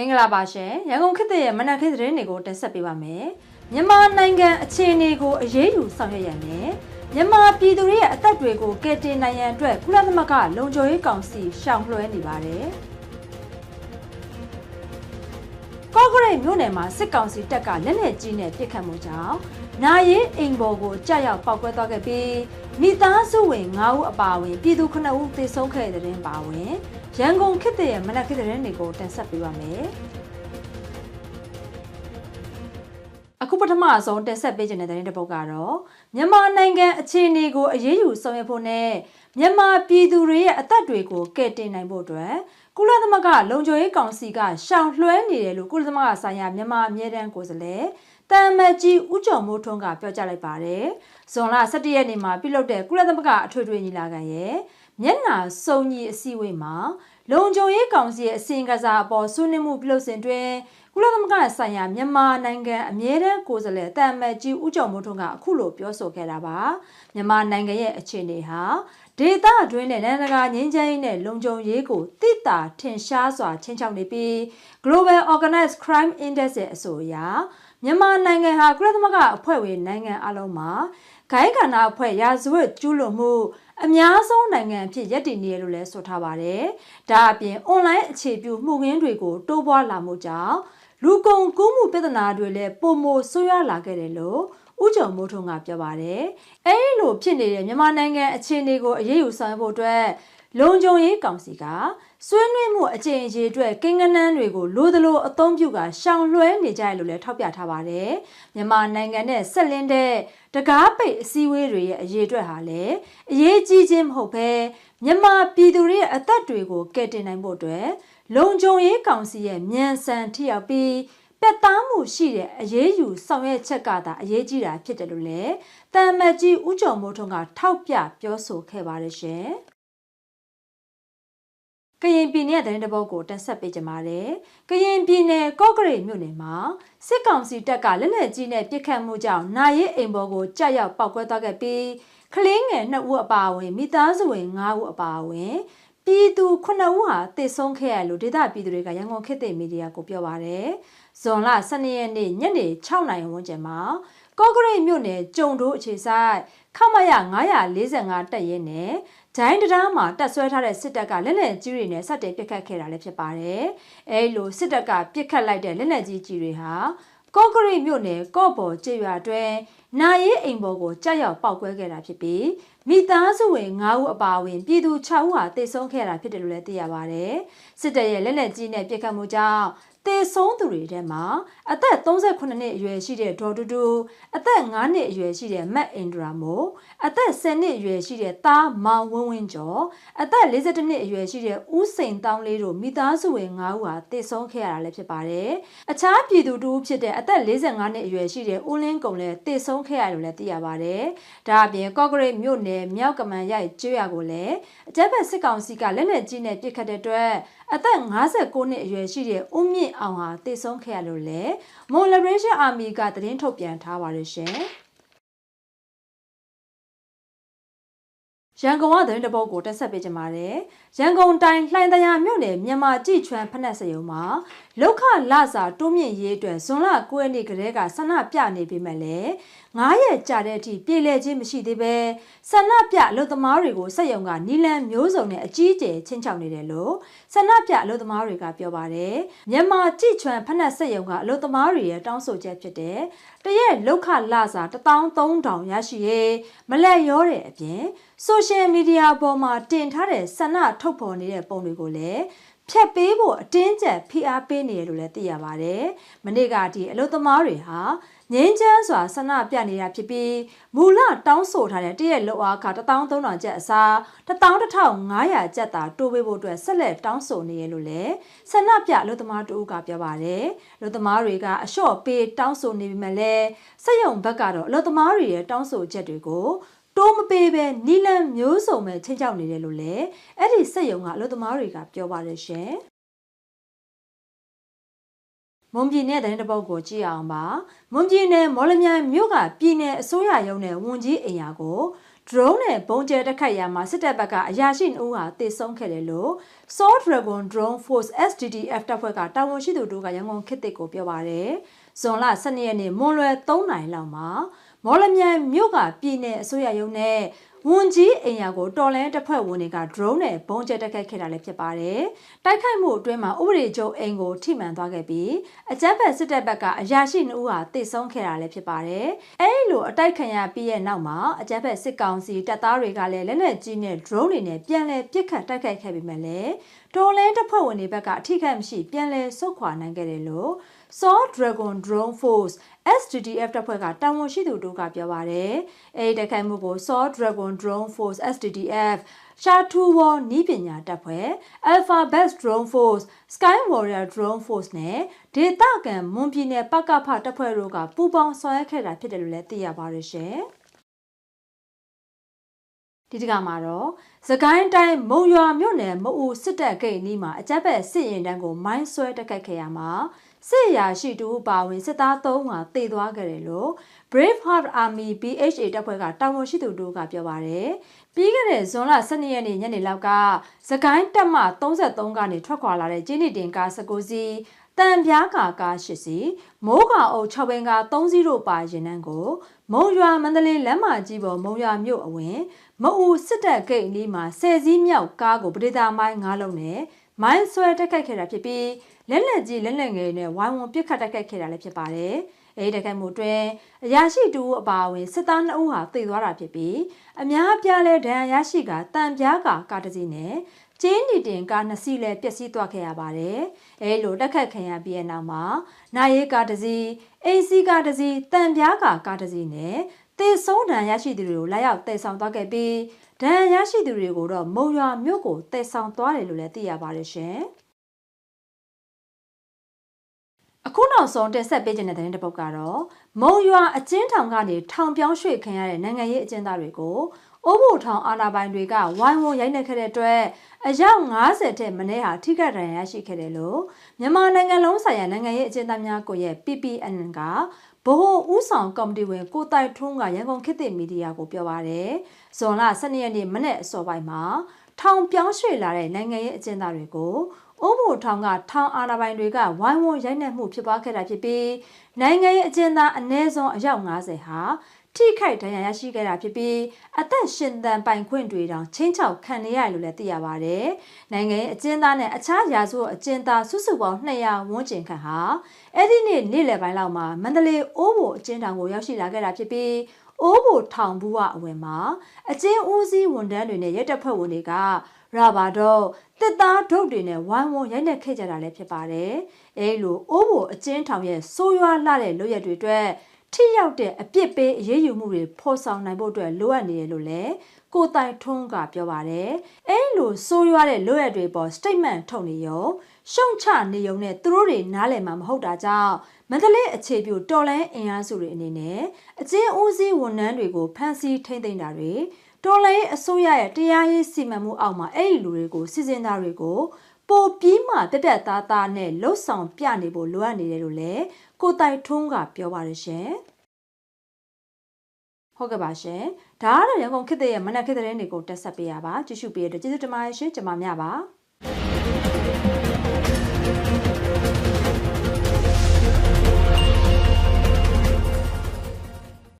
မင်္ဂလာပါရှင်ရန်ကုန်ခေတ်သစ်ရဲ့မနက်ခင်းသတင်းတွေကိုတင်ဆက်ပေးပါမယ်မြန်မာနိုင်ငံအခြေအနေကိုအရေးယူဆောင်ရွက်ရန်နဲ့မြန်မာပြည်သူတွေရဲ့အသက်တွေကိုကယ်တင်နိုင်ရန်အတွက်ကုလသမဂ္ဂလုံခြုံရေးကောင်စီရှောင်လွှဲနေပါတယ်ကော့ဂရိတ်မြို့နယ်မှာစစ်ကောင်စီတပ်ကလက်နက်ကြီးနဲ့ပစ်ခတ်မှုကြောင့် နာရီအိမ်ပေါ်ကိုကြာရောက်ပောက်ကွဲသွားခဲ့ပြီးမိသားစုဝင်9ဦးအပါအဝင်ပြည်သူ9ဦးသေဆုံးခဲ့တဲ့တဲ့တင်ပါဝင်ရန်ကုန်ခေတ်သစ်ရဲ့မနက်ခင်းသတင်းတွေကိုတင်ဆက်ပေးပါမယ်။အခုပထမဆုံးတင်ဆက်ပေးခြင်းတဲ့သတင်းတစ်ပုဒ်ကတော့မြန်မာနိုင်ငံအခြေအနေကိုအရေးယူဆောင်ရွက်ဖို့နဲ့မြန်မာပြည်သူတွေရဲ့အသက်တွေကိုကယ်တင်နိုင်ဖို့အတွက်ကုလသမဂ္ဂလုံခြုံရေးကောင်စီကရှောင်လွှဲနေတယ်လို့ကုလသမဂ္ဂဆိုင်ရာမြန်မာအမြဲတမ်းကိုယ်စားလှယ် တမ်မတ်ကြီးဦးကျော်မိုးထွန်းကပြောကြားလိုက်ပါတယ်။ဇွန်လ17ရက်နေ့မှာပြုလုပ်တဲ့ကုလသမဂ္ဂအထွေထွေညီလာခံရဲ့မျက်နှာစုံညီအစည်းအဝေးမှာလုံခြုံရေးကောင်စီရဲ့အစီရင်ခံစာအပေါ်ဆွေးနွေးမှုပြုလုပ်စဉ်တွင်ကုလသမဂ္ဂဆိုင်ရာမြန်မာနိုင်ငံအမြဲတမ်းကိုယ်စားလှယ်တမ်မတ်ကြီးဦးကျော်မိုးထွန်းကအခုလိုပြောဆိုခဲ့တာပါမြန်မာနိုင်ငံရဲ့အခြေအနေဟာဒေသအတွင်းနဲ့နိုင်ငံတကာငြိမ်းချမ်းရေးနဲ့လုံခြုံရေးကိုတိတာထင်ရှားစွာချင်းချောက်နေပြီး Global Organized Crime Index ရဲ့အဆိုအရ မြန်မာနိုင်ငံဟာကုလသမဂ္ဂအဖွဲ့ဝင်နိုင်ငံအလုံးမှာဂိုင်းကဏ္ဍအဖွဲ့ရာဇဝတ်ကျူးလွန်မှုအများဆုံးနိုင်ငံအဖြစ်ရည်တည်နေရလို့လည်းဆိုထားပါတယ်။ဒါအပြင်အွန်လိုင်းအခြေပြုမှုခင်းတွေကိုတိုးပွားလာမှုကြောင့်လူကုန်ကူးမှုပြဿနာတွေလည်းပုံမဆိုးရွားလာခဲ့တယ်လို့ဦးကျော်မိုးထွန်းကပြောပါတယ်။အဲဒီလိုဖြစ်နေတဲ့မြန်မာနိုင်ငံအခြေအနေကိုအရေးယူဆောင်ဖို့အတွက်လုံခြုံရေးကောင်စီက ဆွေးနွေးမှုအကြိမ်အရေးအတွက်ကိန်းဂဏန်းတွေကိုလိုသလိုအသုံးပြုကရှောင်လွှဲနေကြရလို့လည်းထောက်ပြထားပါတယ်။မြန်မာနိုင်ငံနဲ့ဆက်လင်းတဲ့တကားပိတ်အစည်းအဝေးတွေရဲ့အရေးအတွက်ဟာလည်းအရေးကြီးခြင်းမဟုတ်ဘဲမြန်မာပြည်သူတွေရဲ့အသက်တွေကိုကယ်တင်နိုင်ဖို့အတွက်လုံခြုံရေးကောင်စီရဲ့မြန်ဆန်ထိရောက်ပြီးပက်သားမှုရှိတဲ့အရေးယူဆောင်ရွက်ချက်ကသာအရေးကြီးတာဖြစ်တယ်လို့လည်းတမ်မတ်ကြီးဦးကျော်မိုးထွန်းကထောက်ပြပြောဆိုခဲ့ပါတယ်ရှင်။ ကရင်ပြည်နယ်တဲ့တဲ့ဘောက်ကိုတက်ဆက်ပေးကြပါတယ်။ကရင်ပြည်နယ်ကော့ကရိတ်မြို့နယ်မှာစစ်ကောင်စီတပ်ကလက်နက်ကြီးနဲ့ပစ်ခတ်မှုကြောင့်နာရီအိမ်ပေါ်ကိုကြာရောက်ပောက်ကွဲသွားခဲ့ပြီးကလေးငယ်2ဦးအပါအဝင်မိသားစုဝင်5ဦးအပါအဝင်ပြည်သူ9ဦးဟာတည်ဆုံးခဲ့ရလို့ဒေသပြည်သူတွေကရန်ကုန်ခေတ်သစ်မီဒီယာကိုပြောပါရယ်။ဇွန်လ12ရက်နေ့ညနေ6နာရီဝန်းကျင်မှာကော့ကရိတ်မြို့နယ်ကြုံတိုးအခြေဆိုင်ခမရ945တပ်ရဲနဲ့ ဂျိုင်းတရားမှာတက်ဆွဲထားတဲ့စစ်တပ်ကလက်နက်ကြီးတွေနဲ့စတင်ပစ်ခတ်ခဲ့တာလည်းဖြစ်ပါတယ်။အဲလိုစစ်တပ်ကပစ်ခတ်လိုက်တဲ့လက်နက်ကြီးကြီးတွေဟာကော့ကရိတ်မြို့နယ်ကော့ဘော်ကျေးရွာတွင်နာရီအိမ်ပေါ်ကိုကြောက်ရောက်ပောက်ကွဲခဲ့တာဖြစ်ပြီးမိသားစုဝင်9ဦးအပါအဝင်ပြည်သူ6ဦးဟာတေဆုံးခဲ့တာဖြစ်တယ်လို့လည်းသိရပါတယ်။စစ်တပ်ရဲ့လက်နက်ကြီးနဲ့ပစ်ခတ်မှုကြောင့် တေဆုံးသူတွေထဲမှာအသက်38နှစ်အရွယ်ရှိတဲ့ဒေါ်တူတူအသက်9နှစ်အရွယ်ရှိတဲ့မတ်အင်ဒရာမိုအသက်10နှစ်အရွယ်ရှိတဲ့သားမောင်ဝင်းဝင်းကျော်အသက်52နှစ်အရွယ်ရှိတဲ့ဦးစိန်တောင်းလေးတို့မိသားစုဝင်9ဦးဟာတေဆုံးခဲ့ရတာလည်းဖြစ်ပါတယ်။အခြားပြည်သူတူဖြစ်တဲ့အသက်45နှစ်အရွယ်ရှိတဲ့ဦးလင်းကုံလည်းတေဆုံးခဲ့ရတယ်လို့လည်းသိရပါတယ်။ဒါအပြင်ကော့ဂရိတ်မြို့နယ်မြောက်ကမန်ရိုက်ကျွော်ကိုလည်းအကြမ်းဖက်စစ်ကောင်စီကလက်နက်ကြီးနဲ့ပစ်ခတ်တဲ့အတွက် အသက်59နှစ်အရွယ်ရှိတဲ့ဦးမြင့်အောင်ဟာတည်ဆုံးခဲ့ရလို့လေမွန် Liberation Army ကသတင်းထုတ်ပြန်ထားပါတယ်ရှင် ရန်ကုန်ကသတင်းတပုတ်ကိုတက်ဆက်ပေးကြပါမယ်။ရန်ကုန်တိုင်းလှိုင်တရားမြို့နယ်မြန်မာကြည်ချွမ်းဖက်နှက်စရုံမှာလောက်ခလစာတိုးမြင့်ရေးအတွက်ဇွန်လ9ရက်နေ့ကလေးကဆန္ဒပြနေပြီမဲ့လေ9ရက်ကြာတဲ့အထိပြည်လဲခြင်းမရှိသေးပဲဆန္ဒပြအလုပ်သမားတွေကိုစက်ရုံကနီလန်မျိုးစုံနဲ့အကြီးအကျယ်ချင်းချောက်နေတယ်လို့ဆန္ဒပြအလုပ်သမားတွေကပြောပါတယ်မြန်မာကြည်ချွမ်းဖက်နှက်စက်ရုံကအလုပ်သမားတွေရဲ့တောင်းဆိုချက်ဖြစ်တဲ့ တရက်လောက်ခလစာ13000ရရှိရေးမလက်ရောတဲ့အပြင်ဆိုရှယ်မီဒီယာပေါ်မှာတင်ထားတဲ့ဆန္ဒထုတ်ဖော်နေတဲ့ပုံတွေကိုလည်းဖြတ်ပေးဖို့အတင်းကျပ်ဖိအားပေးနေရလို့လည်းသိရပါတယ်။မနေ့ကဒီအလုပ်သမားတွေဟာ ငင်းချမ်းစွာဆန္ဒပြနေတာဖြစ်ပြီးမူလတောင်းဆိုထားတဲ့တရက်လောက်အားက13000ကျပ်အစား11500ကျပ်သာတိုးပေးဖို့အတွက်ဆက်လက်တောင်းဆိုနေရလို့လည်းဆန္ဒပြအလုပ်သမားတို့ကပြောပါတယ်။အလုပ်သမားတွေကအလျှော့ပေးတောင်းဆိုနေပြီမဲ့လည်းစက်ရုံဘက်ကတော့အလုပ်သမားတွေရဲ့တောင်းဆိုချက်တွေကိုတိုးမပေးပဲနီလန်မျိုးစုံပဲချင်းချောက်နေတယ်လို့လည်းအဲ့ဒီစက်ယုံကအလုပ်သမားတွေကပြောပါတယ်ရှင် မွန်ပြည်နယ်တဲ့တပုတ်ကိုကြည့်အောင်ပါမွန်ပြည်နယ်မော်လမြိုင်မြို့ကပြည်နယ်အစိုးရရုံးနဲ့ဝန်ကြီးအိမ်ယာကို drone နဲ့ဘုံကျဲတက်ခတ်ရာမှာစစ်တပ်ဘက်ကအရာရှိနှုတ်ဟာတည်ဆုံးခဲ့တယ်လို့ Saw Dragon Drone Force SDDF တပ်ဖွဲ့ကတာဝန်ရှိသူတို့ကရန်ကုန်ခေတ်သစ်ကိုပြောပါတယ်။ဇွန်လ12ရက်နေ့မွန်လွယ်3နိုင်လောက်မှာမော်လမြိုင်မြို့ကပြည်내အစိုးရရုံးနဲ့ ဝန်ကြီးအိမ်ယာကိုတော်လန်တပ်ဖွဲ့ဝင်တွေက drone နဲ့ဘုံကျဲတက်ခတ်ခဲ့တာလည်းဖြစ်ပါတယ်။တိုက်ခိုက်မှုအတွင်းမှာဥပဒေချုပ်အိမ်ကိုထိမှန်သွားခဲ့ပြီးအကြမ်းဖက်စစ်တပ်ဘက်ကအရာရှိနှုတ်ဟာတိတ်ဆုံးခဲ့တာလည်းဖြစ်ပါတယ်။အဲဒီလိုအတိုက်ခံရပြီးရဲ့နောက်မှာအကြမ်းဖက်စစ်ကောင်စီတပ်သားတွေကလည်းလက်နက်ကြီးနဲ့ drone တွေနဲ့ပြန်လည်ပစ်ခတ်တိုက်ခိုက်ခဲ့ပေမဲ့လည်းတော်လန်တပ်ဖွဲ့ဝင်တွေဘက်ကအထိခိုက်မရှိပြန်လည်ဆုတ်ခွာနိုင်ခဲ့တယ်လို့ Saw Dragon Drone Force SDDF တပ်ဖွဲ့ကတာဝန်ရှိသူတို့ကပြောပါတယ်။အဲဒီတိုက်ခိုက်မှုကို Saw Dragon Drone Force SDDF ရှာထူဝေါ်နီးပညာတပ်ဖွဲ့ Alpha Best Drone Force Sky Warrior Drone Force နဲ့ဒေသခံမွန်ပြည်နယ်ပကဖတပ်ဖွဲ့တို့ကပူးပေါင်းဆောင်ရွက်ခဲ့တာဖြစ်တယ်လို့လည်းသိရပါတယ်ရှင်။ဒီတကမှာတော့သကိုင်းတိုင်းမုံရွာမြို့နယ်မအူစစ်တပ်ဂိတ်နီးမှာအကြက်ဘက်စစ်ရင်တန်းကိုမိုင်းဆွဲတက်ခတ်ခဲ့ရမှာ စစ်ရာရှိတူပါဝင်စစ်သား၃ဟာတေသွားခဲ့တယ်လို့ Brave Heart Army BHA တပ်ဖွဲ့ကတာဝန်ရှိသူတို့ကပြောပါတယ်။ပြီးခဲ့တဲ့ဇွန်လ12ရက်နေ့ညနေလောက်ကသကိုင်းတပ်မ33ကနေထွက်ခွာလာတဲ့ကျင်းနေတင်ကား19စီးတန်ပြားကာကား၈စီးမိုးကအုပ်6ဘင်ကား3စီးတို့ပါရင်နှန်းကို မုံရွာမန္တလေးလမ်းမကြီးပေါ်မုံရွာမြို့အဝင်မအူစစ်တပ်ဂိတ်အနီးမှာဆယ်စီးမြောက်ကားကိုပဒေသာမိုင်း၅လုံးနဲ့မိုင်းဆွဲတက်ခိုက်ခဲ့တာဖြစ်ပြီး လက်လက်ကြီးလက်လက်ငယ်နဲ့ဝိုင်းဝန်းပစ်ခတ်တက်ခိုက်ခဲ့တာလည်းဖြစ်ပါတယ်။အဲဒီတက်ခိုက်မှုအတွင်းအရာရှိတူအပါအဝင်စစ်သား2ဦးဟာသေသွားတာဖြစ်ပြီးအများပြားလဲဒဏ်ရာရရှိကတန်ပြားကာကားတစ်စီးနဲ့ကျင်းနီတင်ကားနှစ်စီးလည်းပျက်စီးသွားခဲ့ရပါတယ်။အဲလိုတက်ခတ်ခံရပြီးတဲ့နောက်မှာနိုင်ရေးကားတစ်စီးအိစီကားတစ်စီးတန်ပြားကာကားတစ်စီးနဲ့တေဆုံးဒဏ်ရရှိသူတွေကိုလာရောက်တည်ဆောင်သွားခဲ့ပြီးဒဏ်ရရှိသူတွေကိုတော့မုံရွာမြို့ကိုတည်ဆောင်သွားတယ်လို့လည်းသိရပါတယ်ရှင်။ ခုနောက်ဆုံးတင်ဆက်ပေးခြင်းတဲ့တဲ့တစ်ပုဒ်ကတော့မုံရွာအကျဉ်းထောင်ကနေထောင်ပြောင်းရွှေ့ခံရတဲ့နိုင်ငံရေးအကျဉ်းသားတွေကိုအိုးဘိုထောင်အာဏာပိုင်တွေကဝိုင်းဝန်းရိုက်နှက်ခဲ့တဲ့အတွက်အယောက်90တဲ့မနေ့ဟာထိခိုက်ဒဏ်ရာရရှိခဲ့တယ်လို့မြန်မာနိုင်ငံလုံးဆိုင်ရာနိုင်ငံရေးအကျဉ်းသားများကိုရဲ့ PPN ကဗဟိုဥဆောင်ကော်မတီဝင်ကိုတိုက်ထွန်းကရန်ကုန်ခေတ်သစ်မီဒီယာကိုပြောပါရယ်ဇွန်လ12ရက်နေ့မနေ့အစောပိုင်းမှာထောင်ပြောင်းရွှေ့လာတဲ့နိုင်ငံရေးအကျဉ်းသားတွေကို အိုးဘိုထောင်ကထောင်အာဏာပိုင်တွေကဝိုင်းဝန်းရိုက်နှက်မှုဖြစ်ပွားခဲ့တာဖြစ်ပြီးနိုင်ငံရေးအကျဉ်းသားအ ਨੇ ဆုံးအယောက်90ဟာထိခိုက်ဒဏ်ရာရရှိခဲ့တာဖြစ်ပြီးအသက်ရှင်သန်ပိုင်ခွင့်တွေတောင်ချင်းချောက်ခံနေရတယ်လို့လည်းသိရပါတယ်။နိုင်ငံရေးအကျဉ်းသားနဲ့အခြားရာဇဝတ်အကျဉ်းသားစုစုပေါင်း200ဝန်းကျင်ခန့်ဟာအဲ့ဒီနေ့နေ့လယ်ပိုင်းလောက်မှာမန္တလေးအိုးဘိုအကျဉ်းထောင်ကိုရောက်ရှိလာခဲ့တာဖြစ်ပြီးအိုးဘိုထောင်ဘူးဝအဝင်မှာအကျဉ်းဦးစီးဝန်ထမ်းတွေနဲ့ရဲတပ်ဖွဲ့ဝင်တွေက ရာဘာတော့တစ်သားဒုတ်တွေနဲ့ဝိုင်းဝန်းရိုက်နှက်ခဲ့ကြတာလည်းဖြစ်ပါတယ်။အဲလိုအိုးဘိုအကျဉ်းထောင်ရဲ့ဆိုးရွားလာတဲ့လုပ်ရက်တွေအတွက်ထိရောက်တဲ့အပြစ်ပေးအရေးယူမှုတွေဖော်ဆောင်နိုင်ဖို့အတွက်လိုအပ်နေတယ်လို့လည်းကိုတိုင်ထွန်းကပြောပါတယ်။အဲလိုဆိုးရွားတဲ့လုပ်ရက်တွေပေါ် statement ထုတ်နေရောရှုံချနေုံနဲ့သူတို့တွေနားလည်မှာမဟုတ်တာကြောင့်မန္တလေးအခြေပြုတော်လန်းအင်အားစုတွေအနေနဲ့အကျဉ်းဦးစီးဝန်ထမ်းတွေကိုဖမ်းဆီးထိန်းသိမ်းတာတွေ တော်လိုင်းအစိုးရရဲ့တရားရေးစီမံမှုအောက်မှာအဲ့ဒီလူတွေကိုစီစဉ်သားတွေကိုပိုပြီးမှတက်တက်သားသားနဲ့လှုပ်ဆောင်ပြနေဖို့လိုအပ်နေတယ်လို့လည်းကိုတိုင်ထွန်းကပြောပါတယ်ရှင်ဟုတ်ကဲ့ပါရှင်ဒါကတော့ရန်ကုန်ခေတ်ရဲ့မနက်ခေတ်တဲ့တွေကိုတက်ဆက်ပေးရပါကြည့်ရှုပေးရတဲ့ကျေးဇူးတင်ပါတယ်ရှင်ကျွန်မများပါ